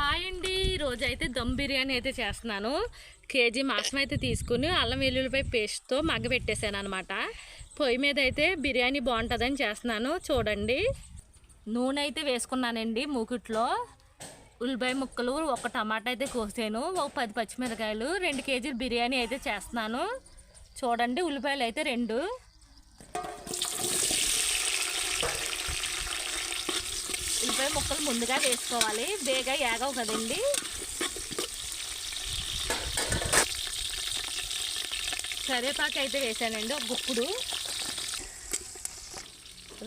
Hi అండి. ఈరోజు అయితే దమ్ బిర్యానీ అయితే చేస్తున్నాను. కేజీ మాంసం అయితే తీసుకుని అల్లం వెల్లుల్లిపై పేస్ట్తో మగ్గబెట్టేశాను అనమాట పొయ్యి మీద అయితే బిర్యానీ బాగుంటుందని చేస్తున్నాను. చూడండి. నూనె అయితే వేసుకున్నానండి మూకుట్లో. ఉల్లిపాయ ముక్కలు ఒక టమాటా అయితే కోసాను. ఒక పది పచ్చిమిరకాయలు రెండు కేజీలు బిర్యానీ అయితే చేస్తున్నాను. చూడండి ఉల్లిపాయలు అయితే రెండు. ఉల్లిపాయ ముక్కలు ముందుగా వేసుకోవాలి. బేగా ఏగవు కదండి కరివేపాకు అయితే వేసానండి ఒక గుప్పుడు.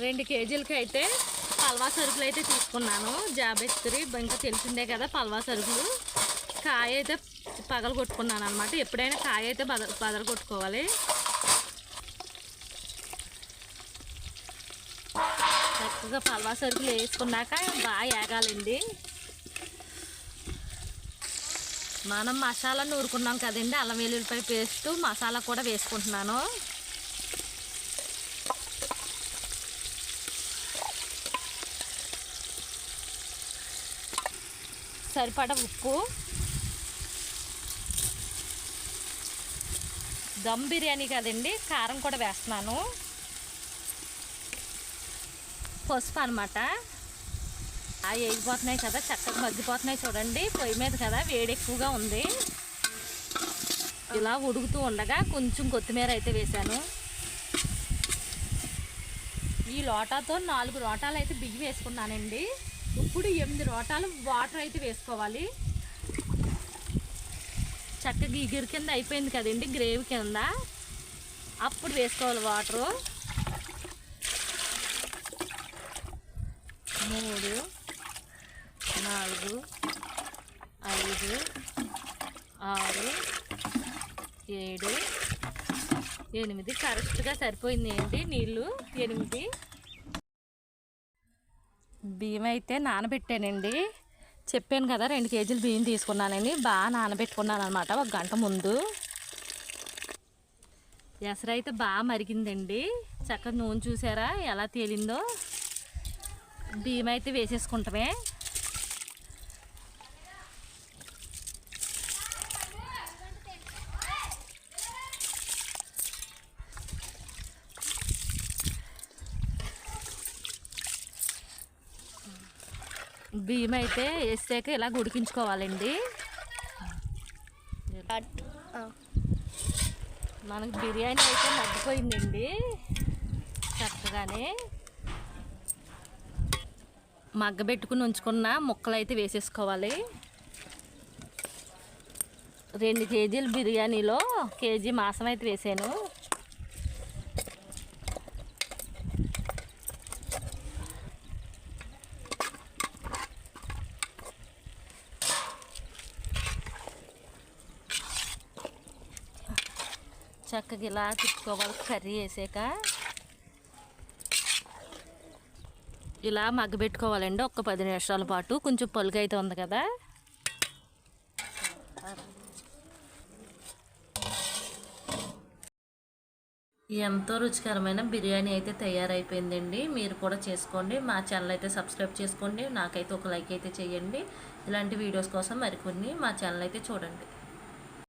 రెండు కేజీలకి అయితే పల్వా సరుకులు అయితే తీసుకున్నాను. జాబెత్తిరి ఇంకా తెలిసిందే కదా పల్వా సరుకులు. కాయ అయితే పగలు కొట్టుకున్నాను అనమాట ఎప్పుడైనా కాయ అయితే బదల బదలు కొట్టుకోవాలి చక్కగా పల్వా సరుకులు వేసుకున్నాక బాగా ఏగాలండి. మనం మసాలా నూరుకున్నాం కదండి అల్లం వెల్లుల్లిపాయ పేస్ట్ మసాలా కూడా వేసుకుంటున్నాను. సరిపడ ఉప్పు దమ్ బిర్యానీ కదండి కారం కూడా వేస్తున్నాను. పసుపు అనమాట అవి వేగిపోతున్నాయి కదా చక్కగా మగ్గిపోతున్నాయి చూడండి. పొయ్యి మీద కదా వేడి ఎక్కువగా ఉంది. ఇలా ఉడుకుతూ ఉండగా కొంచెం కొత్తిమీర అయితే వేశాను. ఈ లోటాతో నాలుగు రోటాలు అయితే బియ్యం వేసుకున్నానండి. ఇప్పుడు ఎనిమిది రోటాలు వాటర్ అయితే వేసుకోవాలి. చక్కగా ఇగిరి కింద అయిపోయింది కదండి గ్రేవీ కింద. అప్పుడు వేసుకోవాలి వాటరు మూడు నాలుగు ఐదు ఆరు ఏడు ఎనిమిది. కరెక్ట్గా సరిపోయింది ఏంటి? నీళ్ళు ఎనిమిది. బియ్యం అయితే నానబెట్టానండి. చెప్పాను కదా రెండు కేజీలు బియ్యం తీసుకున్నానని. బాగా నానబెట్టుకున్నాను అనమాట ఒక గంట ముందు. ఎసరు అయితే బాగా మరిగిందండి. చక్కగా నూనె చూసారా ఎలా తేలిందో. బియ్యం అయితే వేసేసుకుంటామే. బియ్యం అయితే వేసాక ఇలా ఉడికించుకోవాలండి మనకి బిర్యానీ అయితే మగ్గిపోయిందండి. చక్కగానే మగ్గబెట్టుకుని ఉంచుకున్న ముక్కలు అయితే వేసేసుకోవాలి. రెండు కేజీల బిర్యానీలో కేజీ మాసం అయితే వేసాను. చక్కగా ఇలా తిప్పుకోవాలి కర్రీ వేసాక. ఇలా మగ్గబెట్టుకోవాలండి ఒక పది నిమిషాల పాటు. కొంచెం పొలుగు అయితే ఉంది కదా. ఎంతో రుచికరమైన బిర్యానీ అయితే తయారైపోయిందండి. మీరు కూడా చేసుకోండి. మా ఛానల్ అయితే సబ్స్క్రైబ్ చేసుకోండి. నాకైతే ఒక లైక్ అయితే చేయండి. ఇలాంటి వీడియోస్ కోసం మరికొన్ని మా ఛానల్ అయితే చూడండి.